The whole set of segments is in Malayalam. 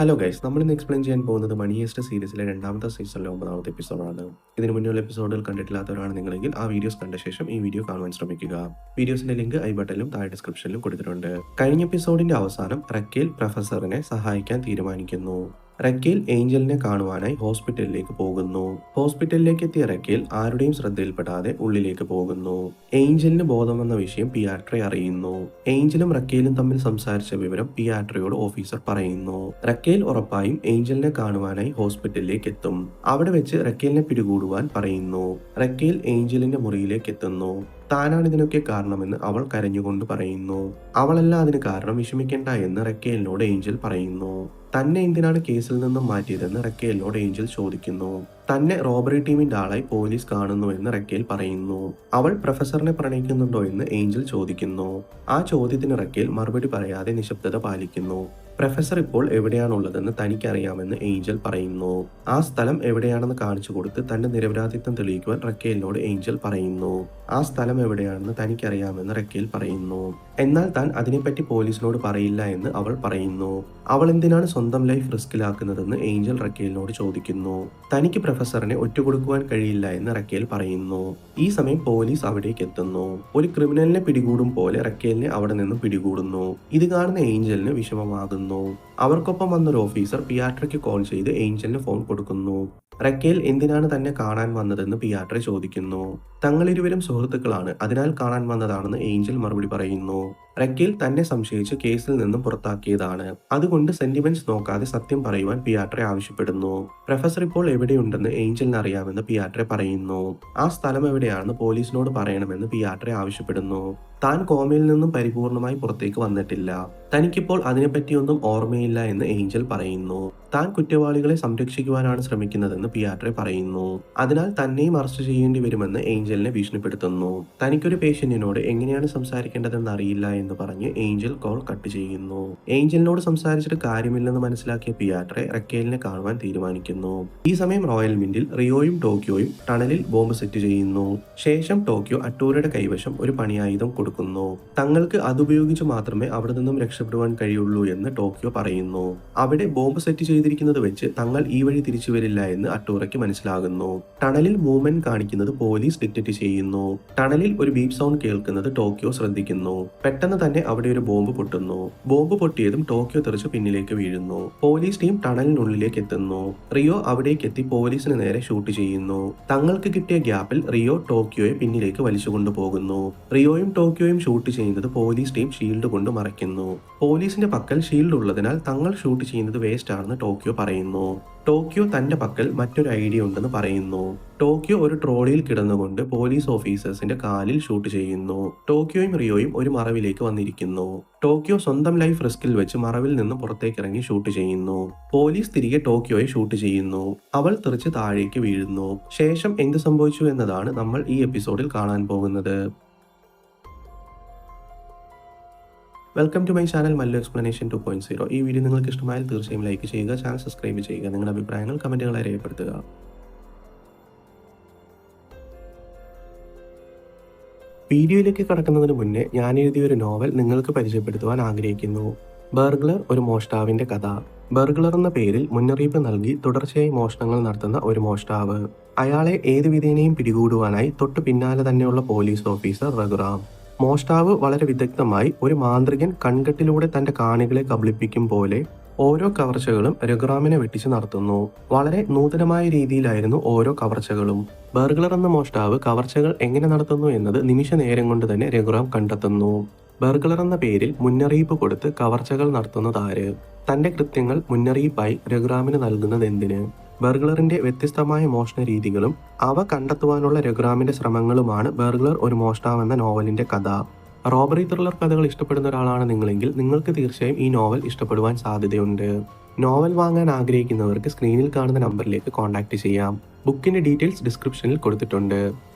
ഹലോ ഗൈസ് നമ്മൾ ഇന്ന് എക്സ്പ്ലെയിൻ ചെയ്യാൻ പോകുന്നത് മണിയേസ്റ്റ് സീരീസിലെ രണ്ടാമത്തെ സീസണിലെ ഒമ്പതാമത്തെ എപ്പിസോഡാണ് ഇതിന് മുന്നേ എപ്പിസോഡുകൾ കണ്ടിട്ടില്ലാത്തവരാണ് നിങ്ങളെങ്കിൽ ആ വീഡിയോസ് കണ്ട ശേഷം ഈ വീഡിയോ കാണുവാൻ ശ്രമിക്കുക. വീഡിയോസിന്റെ ലിങ്ക് ഐ ബട്ടണിലും താഴെ ഡിസ്ക്രിപ്ഷനിലും കൊടുത്തിട്ടുണ്ട്. കഴിഞ്ഞ എപ്പിസോഡിന്റെ അവസാനം റക്കേൽ പ്രൊഫസറിനെ സഹായിക്കാൻ തീരുമാനിക്കുന്നു. റക്കേൽ ഏഞ്ചലിനെ കാണുവാനായി ഹോസ്പിറ്റലിലേക്ക് പോകുന്നു. ഹോസ്പിറ്റലിലേക്ക് എത്തിയ റക്കേൽ ആരുടെയും ശ്രദ്ധയിൽപ്പെടാതെ ഉള്ളിലേക്ക് പോകുന്നു. ഏഞ്ചലിന് ബോധം വന്ന വിഷയം പിയാട്രെ അറിയുന്നു. ഏഞ്ചലും റക്കേലും തമ്മിൽ സംസാരിച്ച വിവരം പിയാട്രയോട് ഓഫീസർ പറയുന്നു. റക്കേൽ ഉറപ്പായും ഏഞ്ചലിനെ കാണുവാനായി ഹോസ്പിറ്റലിലേക്ക് എത്തും. അവിടെ വെച്ച് റക്കേലിനെ പിടികൂടുവാൻ പറയുന്നു. റക്കേൽ ഏഞ്ചലിന്റെ മുറിയിലേക്ക് എത്തുന്നു. താനാണ് ഇതിനൊക്കെ കാരണമെന്ന് അവൾ കരഞ്ഞുകൊണ്ട് പറയുന്നു. അവളല്ല അതിന് കാരണം വിഷമിക്കേണ്ട എന്ന് റക്കേലിനോട് ഏഞ്ചൽ പറയുന്നു. തന്നെ എന്തിനാണ് കേസിൽ നിന്നും മാറ്റിയതെന്ന് റക്കേലിനോട് ഏഞ്ചൽ ചോദിക്കുന്നു. തന്നെ റോബറി ടീമിന്റെ ആളായി പോലീസ് കാണുന്നു എന്ന് റക്കേൽ പറയുന്നു. അവൾ പ്രൊഫസറിനെ പ്രണയിക്കുന്നുണ്ടോ എന്ന് ഏഞ്ചൽ ചോദിക്കുന്നു. ആ ചോദ്യത്തിന് റക്കേൽ മറുപടി പറയാതെ നിശബ്ദത പാലിക്കുന്നു. പ്രൊഫസർ ഇപ്പോൾ എവിടെയാണുള്ളതെന്ന് തനിക്കറിയാമെന്ന് ഏഞ്ചൽ പറയുന്നു. ആ സ്ഥലം എവിടെയാണെന്ന് കാണിച്ചു കൊടുത്ത് തന്റെ നിരപരാധിത്വം തെളിയിക്കുവാൻ റക്കേലിനോട് ഏഞ്ചൽ പറയുന്നു. ആ സ്ഥലം എവിടെയാണെന്ന് തനിക്കറിയാമെന്ന് റക്കേൽ പറയുന്നു. എന്നാൽ താൻ അതിനെപ്പറ്റി പോലീസിനോട് പറയില്ല എന്ന് അവൾ പറയുന്നു. അവൾ എന്തിനാണ് സ്വന്തം ലൈഫ് റിസ്കിലാക്കുന്നതെന്ന് ഏഞ്ചൽ റക്കേലിനോട് ചോദിക്കുന്നു. തനിക്ക് പ്രൊഫസറിനെ ഒറ്റുകൊടുക്കുവാൻ കഴിയില്ല എന്ന് റക്കേൽ പറയുന്നു. ഈ സമയം പോലീസ് അവിടേക്ക് എത്തുന്നു. ഒരു ക്രിമിനലിനെ പിടികൂടും പോലെ റക്കേലിനെ അവിടെ നിന്ന് പിടികൂടുന്നു. ഇത് കാണുന്ന ഏഞ്ചലിന് വിഷമമാകുന്നു. അവർക്കൊപ്പം വന്നൊരു ഓഫീസർ പിയാട്രയ്ക്ക് കോൾ ചെയ്ത് ഏഞ്ചലിന് ഫോൺ കൊടുക്കുന്നു. റക്കേൽ എന്തിനാണ് തന്നെ കാണാൻ വന്നതെന്ന് പിയാട്ര ചോദിക്കുന്നു. തങ്ങളിരുവരും സുഹൃത്തുക്കളാണ്. അതിനാൽ കാണാൻ വന്നതാണെന്ന് ഏഞ്ചൽ മറുപടി പറയുന്നു. റക്കേൽ തന്നെ സംശയിച്ച് കേസിൽ നിന്നും പുറത്താക്കിയതാണ്. അതുകൊണ്ട് സെന്റിമെന്റ്സ് നോക്കാതെ സത്യം പറയുവാൻ പിയാട്രെ ആവശ്യപ്പെടുന്നു. പ്രൊഫസർ ഇപ്പോൾ എവിടെയുണ്ടെന്ന് ഏഞ്ചലിന് അറിയാമെന്ന് പിയാട്രെ പറയുന്നു. ആ സ്ഥലം എവിടെയാണെന്ന് പോലീസിനോട് പറയണമെന്ന് പിയാട്രെ ആവശ്യപ്പെടുന്നു. താൻ കോമയിൽ നിന്നും പരിപൂർണമായി പുറത്തേക്ക് വന്നിട്ടില്ല. തനിക്കിപ്പോൾ അതിനെപ്പറ്റിയൊന്നും ഓർമ്മയില്ല എന്ന് ഏഞ്ചൽ പറയുന്നു. താൻ കുറ്റവാളികളെ സംരക്ഷിക്കുവാനാണ് ശ്രമിക്കുന്നതെന്ന് പിയാട്രെ പറയുന്നു. അതിനാൽ തന്നെയും അറസ്റ്റ് ചെയ്യേണ്ടി വരുമെന്ന് ഏഞ്ചലിനെ ഭീഷണിപ്പെടുത്തുന്നു. തനിക്കൊരു പേഷ്യന്റിനോട് എങ്ങനെയാണ് സംസാരിക്കേണ്ടതെന്ന് അറിയില്ല എന്ന് പറഞ്ഞ് ഏഞ്ചൽ കോൾ കട്ട് ചെയ്യുന്നു. ഏഞ്ചലിനോട് സംസാരിച്ചിട്ട് കാര്യമില്ലെന്ന് മനസ്സിലാക്കിയ പിയാട്രെ റക്കേലിനെ കാണുവാൻ തീരുമാനിക്കുന്നു. ഈ സമയം റോയൽ മിന്റിൽ റിയോയും ടോക്കിയോയും ടണലിൽ ബോംബ് സെറ്റ് ചെയ്യുന്നു. ശേഷം ടോക്കിയോ അട്ടൂരയുടെ കൈവശം ഒരു പണിയായുധം കൊടുക്കുന്നു. തങ്ങൾക്ക് അതുപയോഗിച്ച് മാത്രമേ അവിടെ നിന്നും രക്ഷപ്പെടുവാൻ കഴിയുള്ളൂ എന്ന് ടോക്കിയോ പറയുന്നു. അവിടെ ബോംബ് സെറ്റ് ചെയ്തിരിക്കുന്നത് വെച്ച് തങ്ങൾ ഈ വഴി തിരിച്ചു വരില്ല എന്ന് അട്ടൂറയ്ക്ക് മനസ്സിലാകുന്നു. ടണലിൽ മൂവ്മെന്റ് കാണിക്കുന്നത് പോലീസ് ഡിറ്റക്ട് ചെയ്യുന്നു. ടണലിൽ ഒരു ബീപ് സൗണ്ട് കേൾക്കുന്നത് ടോക്കിയോ ശ്രദ്ധിക്കുന്നു. പെട്ടെന്ന് തന്നെ അവിടെ ഒരു ബോംബ് പൊട്ടുന്നു. ബോംബ് പൊട്ടിയതും ടോക്കിയോ തെറിച്ച് പിന്നിലേക്ക് വീഴുന്നു. പോലീസ് ടീം ടണലിനുള്ളിലേക്ക് എത്തുന്നു. റിയോ അവിടേക്ക് എത്തി പോലീസിന് നേരെ ഷൂട്ട് ചെയ്യുന്നു. തങ്ങൾക്ക് കിട്ടിയ ഗ്യാപ്പിൽ റിയോ ടോക്കിയോയെ പിന്നിലേക്ക് വലിച്ചുകൊണ്ടു പോകുന്നു. റിയോയും ടോക്കിയോയും ഷൂട്ട് ചെയ്യുന്നത് പോലീസ് ടീം ഷീൽഡ് കൊണ്ട് മറയ്ക്കുന്നു. പോലീസിന്റെ പക്കൽ ഷീൽഡ് ഉള്ളതിനാൽ തങ്ങൾ ഷൂട്ട് ചെയ്യുന്നത് വേസ്റ്റ് ആണെന്ന് ടോക്കിയോ പറയുന്നു. ടോക്കിയോ തന്റെ പക്കൽ മറ്റൊരു ഐഡിയ ഉണ്ടെന്ന് പറയുന്നു. ടോക്കിയോ ഒരു ട്രോളിയിൽ കിടന്നുകൊണ്ട് പോലീസ് ഓഫീസേഴ്സിന്റെ കാലിൽ ഷൂട്ട് ചെയ്യുന്നു. ടോക്കിയോയും റിയോയും ഒരു മറവിലേക്ക് വന്നിരിക്കുന്നു. ടോക്കിയോ സ്വന്തം ലൈഫ് റിസ്കിൽ വെച്ച് മറവിൽ നിന്ന് പുറത്തേക്ക് ഇറങ്ങി ഷൂട്ട് ചെയ്യുന്നു. പോലീസ് തിരികെ ടോക്കിയോയെ ഷൂട്ട് ചെയ്യുന്നു. അവൾ തെറിച്ച് താഴേക്ക് വീഴുന്നു. ശേഷം എന്ത് സംഭവിച്ചു എന്നതാണ് നമ്മൾ ഈ എപ്പിസോഡിൽ കാണാൻ പോകുന്നത്. Welcome to my channel Mallu explanation two point zero. ഈ വീഡിയോ നിങ്ങൾക്ക് ഇഷ്ടമായാൽ തീർച്ചയായും ലൈക്ക് ചെയ്യുക ചാനൽ സബ്സ്ക്രൈബ് ചെയ്യുക. നിങ്ങളുടെ അഭിപ്രായങ്ങൾ കമന്റുകളെ രേഖപ്പെടുത്തുക. വീഡിയോയിലേക്ക് കടക്കുന്നതിന് മുന്നേ ഞാൻ എഴുതിയ ഒരു നോവൽ നിങ്ങൾക്ക് പരിചയപ്പെടുത്തുവാൻ ആഗ്രഹിക്കുന്നു. ബർഗ്ലർ ഒരു മോഷ്ടാവിന്റെ കഥ. ബർഗ്ലർ എന്ന പേരിൽ മുന്നറിയിപ്പ് നൽകി തുടർച്ചയായി മോഷണങ്ങൾ നടത്തുന്ന ഒരു മോഷ്ടാവ്. അയാളെ ഏത് വിധേനയും പിടികൂടുവാനായി തൊട്ടു പിന്നാലെ തന്നെയുള്ള പോലീസ് ഓഫീസർ റഘുറാം മോഷ്ടാവ് വളരെ വിദഗ്ധമായി ഒരു മാന്ത്രികൻ കൺകെട്ടിലൂടെ തന്റെ കാണികളെ കബളിപ്പിക്കും പോലെ ഓരോ കവർച്ചകളും രഘുറാമിനെ വെട്ടിച്ച് നടത്തുന്നു. വളരെ നൂതനമായ രീതിയിലായിരുന്നു ഓരോ കവർച്ചകളും. ബർഗ്ലർ എന്ന മോഷ്ടാവ് കവർച്ചകൾ എങ്ങനെ നടത്തുന്നു എന്നത് നിമിഷ നേരം കൊണ്ട് തന്നെ രഘുറാം കണ്ടെത്തുന്നു. ബർഗ്ലർ എന്ന പേരിൽ മുന്നറിയിപ്പ് കൊടുത്ത് കവർച്ചകൾ നടത്തുന്നതാര് തന്റെ കൃത്യങ്ങൾ മുന്നറിയിപ്പായി രഘുറാമിന് നൽകുന്നത് എന്തിന്? ബർഗ്ലറിന്റെ വ്യത്യസ്തമായ മോഷണ രീതികളും അവ കണ്ടെത്തുവാനുള്ള രഘുറാമിന്റെ ശ്രമങ്ങളുമാണ് ബർഗ്ലർ ഒരു മോഷ്ടാവ് എന്ന നോവലിന്റെ കഥ. റോബറി ത്രില്ലർ കഥകൾ ഇഷ്ടപ്പെടുന്ന ഒരാളാണ് നിങ്ങളെങ്കിൽ നിങ്ങൾക്ക് തീർച്ചയായും ഈ നോവൽ ഇഷ്ടപ്പെടുവാൻ സാധ്യതയുണ്ട്. നോവൽ വാങ്ങാൻ ആഗ്രഹിക്കുന്നവർക്ക് സ്ക്രീനിൽ കാണുന്ന നമ്പറിലേക്ക് കോൺടാക്ട് ചെയ്യാം. ബുക്കിന്റെ ഡീറ്റെയിൽസ് ഡിസ്ക്രിപ്ഷനിൽ കൊടുത്തിട്ടുണ്ട്.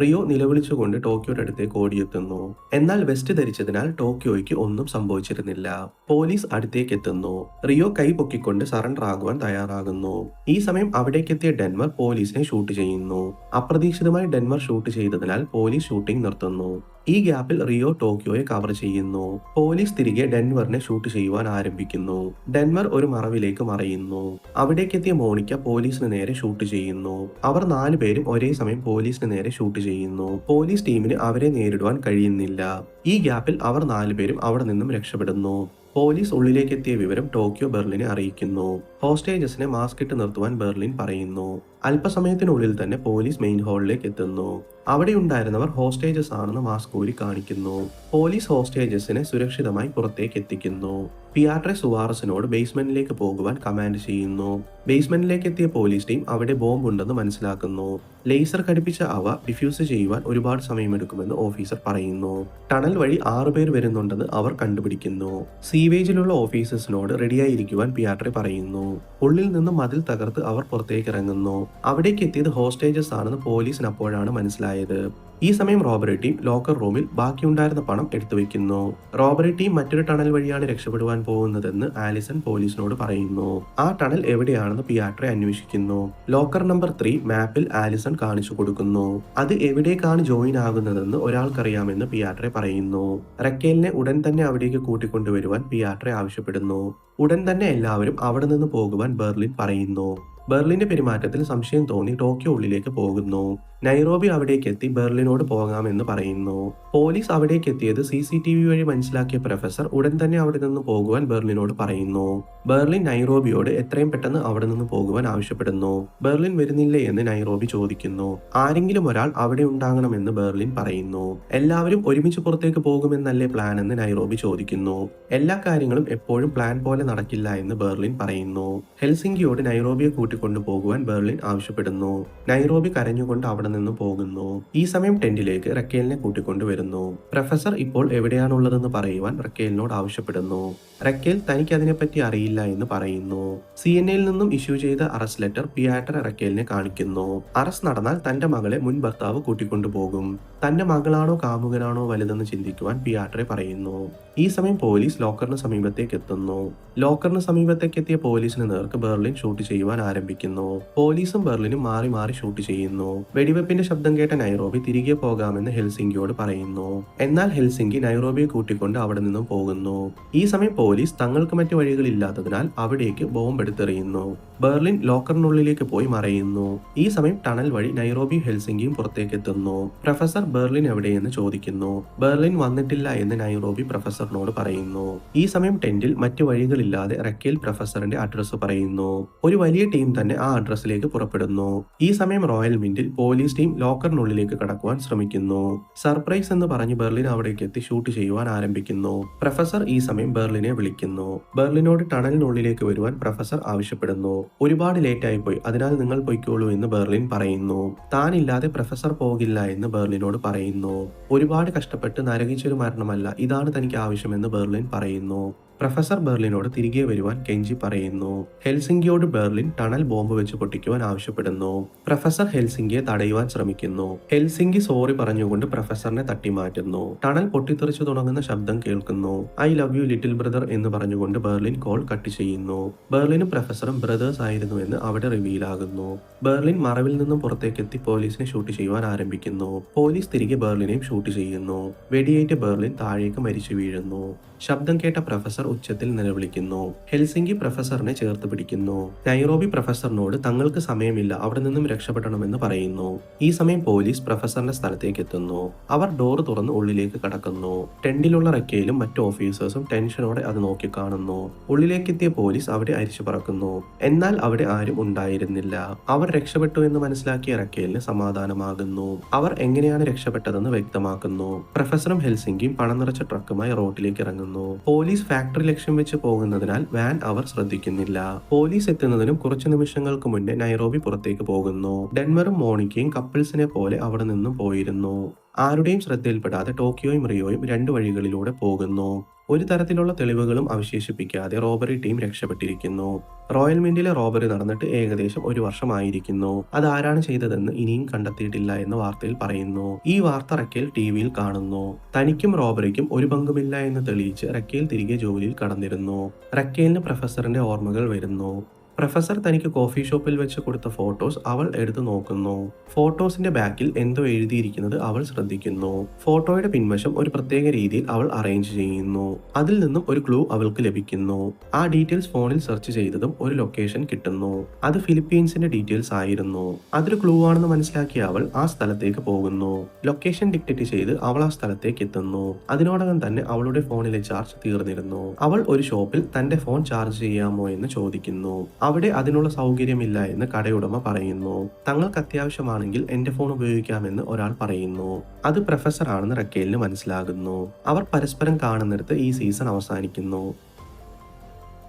റിയോ നിലവിളിച്ചുകൊണ്ട് ടോക്കിയോയുടെ അടുത്തേക്ക് ഓടിയെത്തുന്നു. എന്നാൽ വെസ്റ്റ് ധരിച്ചതിനാൽ ടോക്കിയോയ്ക്ക് ഒന്നും സംഭവിച്ചിരുന്നില്ല. പോലീസ് അടുത്തേക്ക് എത്തുന്നു റിയോ കൈ പൊക്കിക്കൊണ്ട് സറണ്ടർ ആകുവാൻ തയ്യാറാകുന്നു. ഈ സമയം അവിടേക്കെത്തിയ ഡെൻവർ പോലീസിനെ ഷൂട്ട് ചെയ്യുന്നു. അപ്രതീക്ഷിതമായി ഡെൻവർ ഷൂട്ട് ചെയ്തതിനാൽ പോലീസ് ഷൂട്ടിംഗ് നിർത്തുന്നു. ഈ ഗ്യാപ്പിൽ റിയോ ടോക്കിയോയെ കവർ ചെയ്യുന്നു. പോലീസ് തിരികെ ഡെൻവറിനെ ഷൂട്ട് ചെയ്യുവാൻ ആരംഭിക്കുന്നു. ഡെൻവർ ഒരു മറവിലേക്ക് മറയുന്നു. അവിടേക്കെത്തിയ മോണിക്ക പോലീസിന് നേരെ ഷൂട്ട് ചെയ്യുന്നു. അവർ നാലു പേരും ഒരേ സമയം പോലീസിന് നേരെ ഷൂട്ട് ചെയ്യുന്നു. പോലീസ് ടീമിന് അവരെ നേരിടുവാൻ കഴിയുന്നില്ല. ഈ ഗ്യാപ്പിൽ അവർ നാലുപേരും അവിടെ നിന്നും രക്ഷപ്പെടുന്നു. പോലീസ് ഉള്ളിലേക്ക് എത്തിയ വിവരം ടോക്കിയോ ബെർലിനെ അറിയിക്കുന്നു. ഹോസ്റ്റേജസിനെ മാസ്ക് ഇട്ട് നിർത്തുവാൻ ബെർലിൻ പറയുന്നു. അല്പസമയത്തിനുള്ളിൽ തന്നെ പോലീസ് മെയിൻ ഹാളിലേക്ക് എത്തുന്നു അവിടെ ഉണ്ടായിരുന്നവർ ഹോസ്റ്റേജസ് ആണെന്ന് മാസ്ക് ഊരി കാണിക്കുന്നു. പോലീസ് ഹോസ്റ്റേജസിനെ സുരക്ഷിതമായി പുറത്തേക്ക് എത്തിക്കുന്നു പിയാട്രെ സുവാറസിനോട് ബേസ്മെന്റിലേക്ക് പോകുവാൻ കമാൻഡ് ചെയ്യുന്നു. ബേസ്മെന്റിലേക്ക് എത്തിയ പോലീസ് ടീം അവിടെ ബോംബ് ഉണ്ടെന്ന് മനസ്സിലാക്കുന്നു. ലേസർ ഘടിപ്പിച്ച അവ ഡിഫ്യൂസ് ചെയ്യുവാൻ ഒരുപാട് സമയമെടുക്കുമെന്ന് ഓഫീസർ പറയുന്നു. ടണൽ വഴി ആറുപേർ വരുന്നുണ്ടെന്ന് അവർ കണ്ടുപിടിക്കുന്നു. സീവേജിലുള്ള ഓഫീസേഴ്സിനോട് റെഡിയായിരിക്കുവാൻ പിയാട്രെ പറയുന്നു. ഉള്ളിൽ നിന്ന് മതിൽ തകർത്ത് അവർ പുറത്തേക്ക് ഇറങ്ങുന്നു അവിടേക്ക് എത്തിയത് ഹോസ്റ്റേജസ് ആണെന്ന് പോലീസിന് അപ്പോഴാണ് മനസ്സിലായത്. ഈ സമയം റോബറി ടീം ലോക്കർ റൂമിൽ ബാക്കിയുണ്ടായിരുന്ന പണം എടുത്തു വെക്കുന്നു റോബറി ടീം മറ്റൊരു ടണൽ വഴിയാണ് രക്ഷപ്പെടുവാൻ പോകുന്നതെന്ന് ആലിസൺ പോലീസിനോട് പറയുന്നു. ആ ടണൽ എവിടെയാണെന്ന് പിയാട്രെ അന്വേഷിക്കുന്നു. ലോക്കർ നമ്പർ ത്രീ മാപ്പിൽ ആലിസൺ കാണിച്ചു കൊടുക്കുന്നു. അത് എവിടേക്കാണ് ജോയിൻ ആകുന്നതെന്ന് ഒരാൾക്കറിയാമെന്ന് പിയാട്രെ പറയുന്നു. റക്കേലിനെ ഉടൻ തന്നെ അവിടേക്ക് കൂട്ടിക്കൊണ്ടുവരുവാൻ പിയാട്രെ ആവശ്യപ്പെടുന്നു. ഉടൻ തന്നെ എല്ലാവരും അവിടെ നിന്ന് പോകുവാൻ ബെർലിൻ പറയുന്നു. ബെർലിന്റെ പെരുമാറ്റത്തിൽ സംശയം തോന്നി ടോക്കിയോ ഉള്ളിലേക്ക് പോകുന്നു. നൈറോബി അവിടേക്ക് എത്തി ബെർലിനോട് പോകാമെന്ന് പറയുന്നു. പോലീസ് അവിടേക്ക് എത്തിയത് സി സി ടി വി വഴി മനസ്സിലാക്കിയ പ്രൊഫസർ ഉടൻ തന്നെ അവിടെ നിന്ന് പോകുവാൻ ബെർലിനോട് പറയുന്നു. ബെർലിൻ നൈറോബിയോട് എത്രയും പെട്ടെന്ന് അവിടെ നിന്ന് പോകുവാൻ ആവശ്യപ്പെടുന്നു. ബെർലിൻ വരുന്നില്ലേ എന്ന് നൈറോബി ചോദിക്കുന്നു. ആരെങ്കിലും ഒരാൾ അവിടെ ഉണ്ടാകണമെന്ന് ബെർലിൻ പറയുന്നു. എല്ലാവരും ഒരുമിച്ച് പുറത്തേക്ക് പോകുമെന്നല്ലേ പ്ലാൻ എന്ന് നൈറോബി ചോദിക്കുന്നു. എല്ലാ കാര്യങ്ങളും എപ്പോഴും പ്ലാൻ പോലെ നടക്കില്ല എന്ന് ബെർലിൻ പറയുന്നു. ഹെൽസിംഗിയോട് നൈറോബിയെ കൂട്ടിക്കൊണ്ടു പോകുവാൻ ബെർലിൻ ആവശ്യപ്പെടുന്നു. നൈറോബി കരഞ്ഞുകൊണ്ട് അവിടെ നിന്ന് പോകുന്നു. ഈ സമയം ടെന്റിലേക്ക് റക്കേലിനെ കൂട്ടിക്കൊണ്ടുവരുന്നു. പ്രൊഫസർ ഇപ്പോൾ എവിടെയാണുള്ളതെന്ന് പറയുവാൻ റക്കേലിനോട് ആവശ്യപ്പെടുന്നു. റക്കേൽ തനിക്ക് അതിനെപ്പറ്റി അറിയില്ല എന്ന് പറയുന്നു. സി എൻ എയിൽ നിന്നും ഇഷ്യൂ ചെയ്ത അറസ്റ്റ് ലെറ്റർ പിയാട്ടർ റക്കേലിനെ കാണിക്കുന്നു. അറസ്റ്റ് നടന്നാൽ തന്റെ മകളെ മുൻ ഭർത്താവ് കൂട്ടിക്കൊണ്ടുപോകും. തന്റെ മകളാണോ കാമുകനാണോ വലുതെന്ന് ചിന്തിക്കുവാൻ പിയാട്രെ പറയുന്നു. ഈ സമയം പോലീസ് ലോക്കറിന് സമീപത്തേക്ക് എത്തുന്നു ലോക്കറിന് സമീപത്തേക്ക് എത്തിയ പോലീസിന് നേർക്ക് ബെർലിൻ ഷൂട്ട് ചെയ്യുവാൻ ആരംഭിക്കുന്നു. പോലീസും ബെർലിനും മാറി മാറി ഷൂട്ട് ചെയ്യുന്നു. വെടിവെപ്പിന്റെ ശബ്ദം കേട്ട നൈറോബി തിരികെ പോകാമെന്ന് ഹെൽസിംഗിയോട് പറയുന്നു. എന്നാൽ ഹെൽസിംഗി നൈറോബിയെ കൂട്ടിക്കൊണ്ട് അവിടെ നിന്നും പോകുന്നു. ഈ സമയം പോലീസ് തങ്ങൾക്ക് മറ്റു വഴികളില്ലാത്തതിനാൽ അവിടേക്ക് ബോംബ് എടുത്തെറിയുന്നു. ബെർലിൻ ലോക്കറിനുള്ളിലേക്ക് പോയി മറയുന്നു. ഈ സമയം ടണൽ വഴി നൈറോബി ഹെൽസിംഗിയും പുറത്തേക്ക് എത്തുന്നു. പ്രൊഫസർ ബെർലിൻ എവിടെയെന്ന് ചോദിക്കുന്നു. ബെർലിൻ വന്നിട്ടില്ല എന്ന് നൈറോബി പ്രൊഫസറിനോട് പറയുന്നു. ഈ സമയം ടെന്റിൽ മറ്റു വഴികളില്ലാതെ റക്കേൽ പ്രൊഫസറിന്റെ അഡ്രസ്സ് പറയുന്നു. ഒരു വലിയ ടീം തന്നെ ആ അഡ്രസ്സിലേക്ക് പുറപ്പെടുന്നു. ഈ സമയം റോയൽ മിന്റിൽ പോലീസ് ടീം ലോക്കറിനുള്ളിലേക്ക് കടക്കുവാൻ ശ്രമിക്കുന്നു. സർപ്രൈസ് എന്ന് പറഞ്ഞ് ബെർലിൻ അവിടേക്ക് എത്തി ഷൂട്ട് ചെയ്യുവാൻ ആരംഭിക്കുന്നു. പ്രൊഫസർ ഈ സമയം ബെർലിനെ വിളിക്കുന്നു. ബെർലിനോട് ടണലിനുള്ളിലേക്ക് വരുവാൻ പ്രൊഫസർ ആവശ്യപ്പെടുന്നു. ഒരുപാട് ലേറ്റ് ആയിപ്പോയി അതിനാൽ നിങ്ങൾ പൊയ്ക്കോളൂ എന്ന് ബെർലിൻ പറയുന്നു. താനില്ലാതെ പ്രൊഫസർ പോകില്ല എന്ന് ബെർലിനോട് പറയുന്നു. ഒരുപാട് കഷ്ടപ്പെട്ട് നരകിച്ചൊരു മരണമല്ല. ഇതാണ് തനിക്ക് ആവശ്യമെന്ന് ബെർലിൻ പറയുന്നു. പ്രൊഫസർ ബെർലിനോട് തിരികെ വരുവാൻ കെഞ്ചി പറയുന്നു. ഹെൽസിംഗിയോട് ബെർലിൻ ടണൽ ബോംബ് വെച്ച് പൊട്ടിക്കുവാൻ ആവശ്യപ്പെടുന്നു. പ്രൊഫസർ ഹെൽസിംഗിയെ തടയുവാൻ ശ്രമിക്കുന്നു. ഹെൽസിംഗി സോറി പറഞ്ഞുകൊണ്ട് പ്രൊഫസറിനെ തട്ടിമാറ്റുന്നു. ടണൽ പൊട്ടിത്തെറിച്ചു തുടങ്ങുന്ന ശബ്ദം കേൾക്കുന്നു. I love you little brother എന്ന് പറഞ്ഞുകൊണ്ട് ബെർലിൻ കോൾ കട്ട് ചെയ്യുന്നു. ബെർലിനും പ്രൊഫസറും ബ്രദേഴ്സ് ആയിരുന്നു എന്ന് അവിടെ റിവീൽ ആകുന്നു. ബെർലിൻ മറവിൽ നിന്നും പുറത്തേക്കെത്തി പോലീസിനെ ഷൂട്ട് ചെയ്യുവാൻ ആരംഭിക്കുന്നു. പോലീസ് തിരികെ ബെർലിനെയും ഷൂട്ട് ചെയ്യുന്നു. വെടിയേറ്റ് ബെർലിൻ താഴേക്ക് മരിച്ചു വീഴുന്നു. ശബ്ദം കേട്ട പ്രൊഫസർ ഉച്ചത്തിൽ നിലവിളിക്കുന്നു. ഹെൽസിംഗി പ്രൊഫസറിനെ ചേർത്ത് പിടിക്കുന്നു. നൈറോബി പ്രൊഫസറിനോട് തങ്ങൾക്ക് സമയമില്ല അവിടെ നിന്നും രക്ഷപ്പെടണമെന്ന് പറയുന്നു. ഈ സമയം പോലീസ് പ്രൊഫസറിന്റെ സ്ഥലത്തേക്ക് എത്തുന്നു അവർ ഡോർ തുറന്ന് ഉള്ളിലേക്ക് കടക്കുന്നു. ടെന്റിലുള്ള റക്കയിലും മറ്റ് ഓഫീസേഴ്സും ടെൻഷനോടെ അത് നോക്കി കാണുന്നു. ഉള്ളിലേക്കെത്തിയ പോലീസ് അവിടെ അരിച്ചു പറക്കുന്നു. എന്നാൽ അവിടെ ആരും ഉണ്ടായിരുന്നില്ല. അവർ രക്ഷപ്പെട്ടു എന്ന് മനസ്സിലാക്കിയ റക്കേലിന് സമാധാനമാകുന്നു. അവർ എങ്ങനെയാണ് രക്ഷപ്പെട്ടതെന്ന് വ്യക്തമാക്കുന്നു. പ്രൊഫസറും ഹെൽസിംഗിയും പണം നിറച്ച ട്രക്കുമായി റോഡിലേക്ക് ഇറങ്ങുന്നു. പോലീസ് ഫാക്ടറി ലക്ഷ്യം വെച്ച് പോകുന്നതിനാൽ വാൻ അവർ ശ്രദ്ധിക്കുന്നില്ല. പോലീസ് എത്തുന്നതിനും കുറച്ചു നിമിഷങ്ങൾക്ക് മുന്നേ നൈറോബി പുറത്തേക്ക് പോകുന്നു. ഡെൻവറും മോണിക്കയും കപ്പിൾസിനെ പോലെ അവിടെ നിന്നും പോയിരുന്നു. ആരുടെയും ശ്രദ്ധയിൽപ്പെടാതെ ടോക്കിയോയും റിയോയും രണ്ട് വഴികളിലൂടെ പോകുന്നു. ഒരു തരത്തിലുള്ള തെളിവുകളും അവശേഷിപ്പിക്കാതെ റോബറി ടീം രക്ഷപ്പെട്ടിരിക്കുന്നു. റോയൽ മിന്റിലെ റോബറി നടന്നിട്ട് ഏകദേശം ഒരു വർഷമായിരിക്കുന്നു. അത് ആരാണ് ചെയ്തതെന്ന് ഇനിയും കണ്ടെത്തിയിട്ടില്ല എന്ന് വാർത്തയിൽ പറയുന്നു. ഈ വാർത്ത റക്കേൽ ടി വിയിൽ കാണുന്നു. തനിക്കും റോബറിക്കും ഒരു പങ്കുമില്ല എന്ന് തെളിയിച്ച് റക്കേൽ തിരികെ ജോലിയിൽ കടന്നിരുന്നു. റക്കേലിന് പ്രൊഫസറിന്റെ ഓർമ്മകൾ വരുന്നു. പ്രൊഫസർ തനിക്ക് കോഫി ഷോപ്പിൽ വെച്ച് കൊടുത്ത ഫോട്ടോസ് അവൾ എടുത്തു നോക്കുന്നു. ഫോട്ടോസിന്റെ ബാക്കിൽ എന്തോ എഴുതിയിരിക്കുന്നത് അവൾ ശ്രദ്ധിക്കുന്നു. ഫോട്ടോയുടെ പിൻവശം ഒരു പ്രത്യേക രീതിയിൽ അവൾ അറേഞ്ച് ചെയ്യുന്നു. അതിൽ നിന്നും ഒരു ക്ലൂ അവൾക്ക് ലഭിക്കുന്നു. ആ ഡീറ്റെയിൽസ് ഫോണിൽ സെർച്ച് ചെയ്തതും ഒരു ലൊക്കേഷൻ കിട്ടുന്നു. അത് ഫിലിപ്പീൻസിന്റെ ഡീറ്റെയിൽസ് ആയിരുന്നു. അതൊരു ക്ലൂ ആണെന്ന് മനസ്സിലാക്കിയ അവൾ ആ സ്ഥലത്തേക്ക് പോകുന്നു. ലൊക്കേഷൻ ഡിക്റ്റേറ്റ് ചെയ്ത് അവൾ ആ സ്ഥലത്തേക്ക് എത്തുന്നു. അതിനോടകം തന്നെ അവളുടെ ഫോണിലെ ചാർജ് തീർന്നിരുന്നു. അവൾ ഒരു ഷോപ്പിൽ തന്റെ ഫോൺ ചാർജ് ചെയ്യാമോ എന്ന് ചോദിക്കുന്നു. അവിടെ അതിനുള്ള സൗകര്യമില്ല എന്ന് കടയുടമ പറയുന്നു. തങ്ങൾക്ക് അത്യാവശ്യമാണെങ്കിൽ എന്റെ ഫോൺ ഉപയോഗിക്കാമെന്ന് ഒരാൾ പറയുന്നു. അത് പ്രൊഫസർ ആണെന്ന് റക്കേലിന് മനസ്സിലാകുന്നു. അവർ പരസ്പരം കാണുന്നിടത്ത് ഈ സീസൺ അവസാനിക്കുന്നു.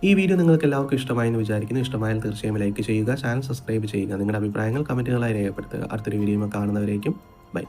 ഈ വീഡിയോ നിങ്ങൾക്ക് എല്ലാവർക്കും ഇഷ്ടമായെന്ന് വിചാരിക്കുന്നു. ഇഷ്ടമായാൽ തീർച്ചയായും ലൈക്ക് ചെയ്യുക ചാനൽ സബ്സ്ക്രൈബ് ചെയ്യുക. നിങ്ങളുടെ അഭിപ്രായങ്ങൾ കമന്റുകളായി രേഖപ്പെടുത്തുക. അടുത്തൊരു വീഡിയോ കാണുന്നവരേക്കും ബൈ.